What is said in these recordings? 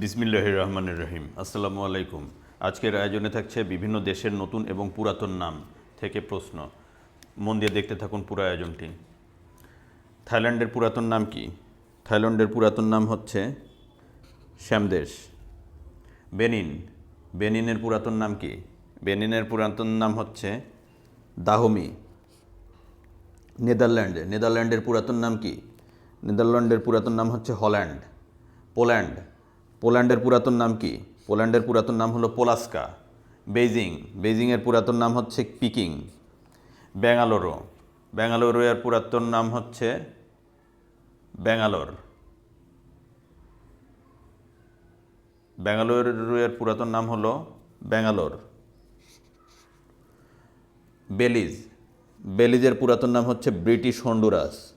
বিসমিল্লাহ রহমানুর রহিম আসসালামু আলাইকুম। আজকের আয়োজনে থাকছে বিভিন্ন দেশের নতুন এবং পুরাতন নাম থেকে প্রশ্ন। মন দিয়ে দেখতে থাকুন পুরো আয়োজনটি। থাইল্যান্ডের পুরাতন নাম কি? থাইল্যান্ডের পুরাতন নাম হচ্ছে শ্যামদেশ। বেনিন। বেনিনের পুরাতন নাম কি? বেনিনের পুরাতন নাম হচ্ছে দাহমি। নেদারল্যান্ড। নেদারল্যান্ডের পুরাতন নাম কি? নেদারল্যান্ডের পুরাতন নাম হচ্ছে হল্যান্ড। পোল্যান্ড। পোল্যান্ডের পুরাতন নাম কি? পোল্যান্ডের পুরাতন নাম হলো পোলাস্কা। বেইজিং। বেইজিংয়ের পুরাতন নাম হচ্ছে পিকিং। ব্যাঙ্গালোরও ব্যাঙ্গালোরো এর পুরাতন নাম হচ্ছে ব্যাঙ্গালোর। ব্যাঙ্গালোর এর পুরাতন নাম হলো ব্যাঙ্গালোর। বেলিজ। বেলিজের পুরাতন নাম হচ্ছে ব্রিটিশ হন্ডুরাস।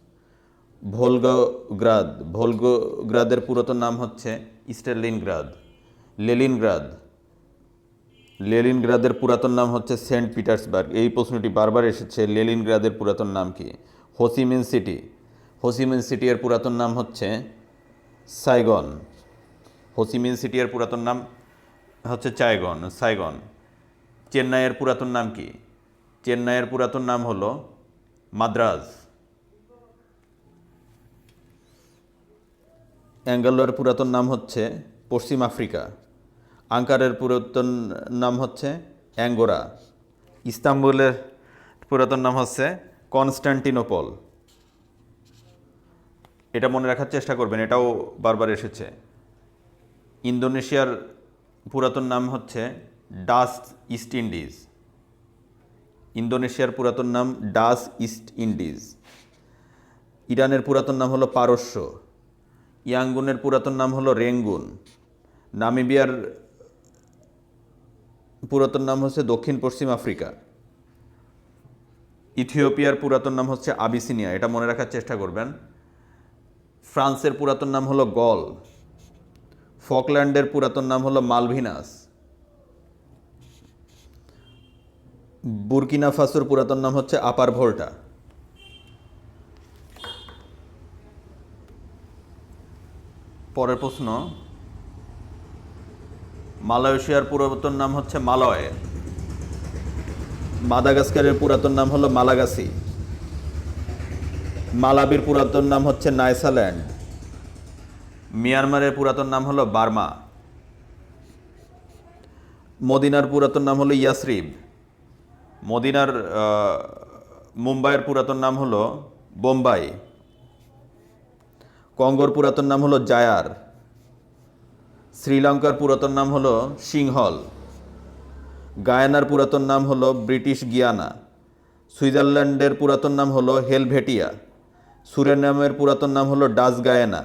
ভোলগোগ্রাদ, ভোলগোগ্রাদের পুরাতন নাম হচ্ছে স্টার্লিনগ্রাদ লেলিনগ্রাদ। লেলিনগ্রাদের পুরাতন নাম হচ্ছে সেন্ট পিটার্সবার্গ। এই প্রশ্নটি বারবার এসেছে, লেলিনগ্রাদের পুরাতন নাম কি? হোসিমিন সিটি। হোসিমিন সিটি এর পুরাতন নাম হচ্ছে সাইগন। হোসিমিন সিটি এর পুরাতন নাম হচ্ছে চাইগন সাইগন। চেন্নাইয়ের পুরাতন নাম কি? চেন্নাইয়ের পুরাতন নাম হলো মাদ্রাজ। অ্যাঙ্গালোর পুরাতন নাম হচ্ছে পশ্চিম আফ্রিকা। আঙ্কারের পুরাতন নাম হচ্ছে অ্যাঙ্গোরা। ইস্তাম্বুলের পুরাতন নাম হচ্ছে কনস্ট্যান্টিনোপল এটা মনে রাখার চেষ্টা করবেন, এটাও বারবার এসেছে। ইন্দোনেশিয়ার পুরাতন নাম হচ্ছে ডাস ইস্ট ইন্ডিজ। ইন্দোনেশিয়ার পুরাতন নাম ডাস ইস্ট ইন্ডিজ। ইরানের পুরাতন নাম হলো পারস্য। ইয়াঙ্গুনের পুরাতন নাম হলো রেঙ্গুন। নামিবিয়ার পুরাতন নাম হচ্ছে দক্ষিণ পশ্চিম আফ্রিকা। ইথিওপিয়ার পুরাতন নাম হচ্ছে আবিসিনিয়া, এটা মনে রাখার চেষ্টা করবেন। ফ্রান্সের পুরাতন নাম হলো গল। ফকল্যান্ডের পুরাতন নাম হলো মালভিনাস। বুরকিনা ফাসোর পুরাতন নাম হচ্ছে আপার ভোল্টা। পরের প্রশ্ন, মালয়েশিয়ার পুরাতন নাম হচ্ছে মালয়। মাদাগাস্কারের পুরাতন নাম হলো মালাগাসি। মালাবির পুরাতন নাম হচ্ছে নাইসাল্যান্ড। মিয়ানমারের পুরাতন নাম হলো বার্মা। মদিনার পুরাতন নাম হলো ইয়াসরিব। মদিনার মুম্বাইয়ের পুরাতন নাম হলো বোম্বাই। কঙ্গোর পুরাতন নাম হলো জায়ার। শ্রীলঙ্কার পুরাতন নাম হলো সিংহল। গায়ানার পুরাতন নাম হলো ব্রিটিশ গিয়ানা। সুইজারল্যান্ডের পুরাতন নাম হলো হেলভেটিয়া। সুরেনামের পুরাতন নাম হলো ডাচ গায়ানা।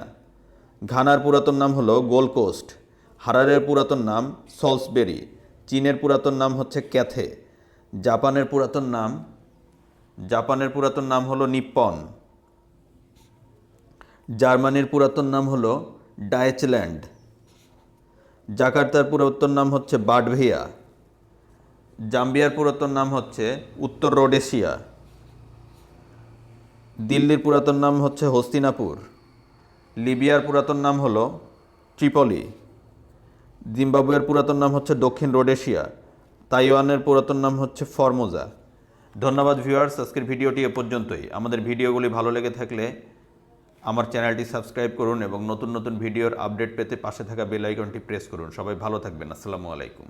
ঘানার পুরাতন নাম হলো গোল্ড কোস্ট। হারারের পুরাতন নাম সলসবেরি। চীনের পুরাতন নাম হচ্ছে ক্যাথে। জাপানের পুরাতন নাম জাপানের পুরাতন নাম হলো নিপ্পন। জার্মানির পুরাতন নাম হলো ডায়েচল্যান্ড জাকার্তার পুরাতন নাম হচ্ছে বাডভিয়া জাম্বিয়ার পুরাতন নাম হচ্ছে উত্তর রোডেশিয়া। দিল্লির পুরাতন নাম হচ্ছে হস্তিনাপুর। লিবিয়ার পুরাতন নাম হলো ট্রিপলি। জিম্বাবুয়ের পুরাতন নাম হচ্ছে দক্ষিণ রোডেশিয়া। তাইওয়ানের পুরাতন নাম হচ্ছে ফরমোজা। ধন্যবাদ ভিউয়ার্স, আজকের ভিডিওটি এ পর্যন্তই। আমাদের ভিডিওগুলি ভালো লেগে থাকলে আমার চ্যানেলটি সাবস্ক্রাইব করুন এবং নতুন নতুন ভিডিওর আপডেট পেতে পাশে থাকা বেল আইকনটি প্রেস করুন। সবাই ভালো থাকবেন। আসসালামু আলাইকুম।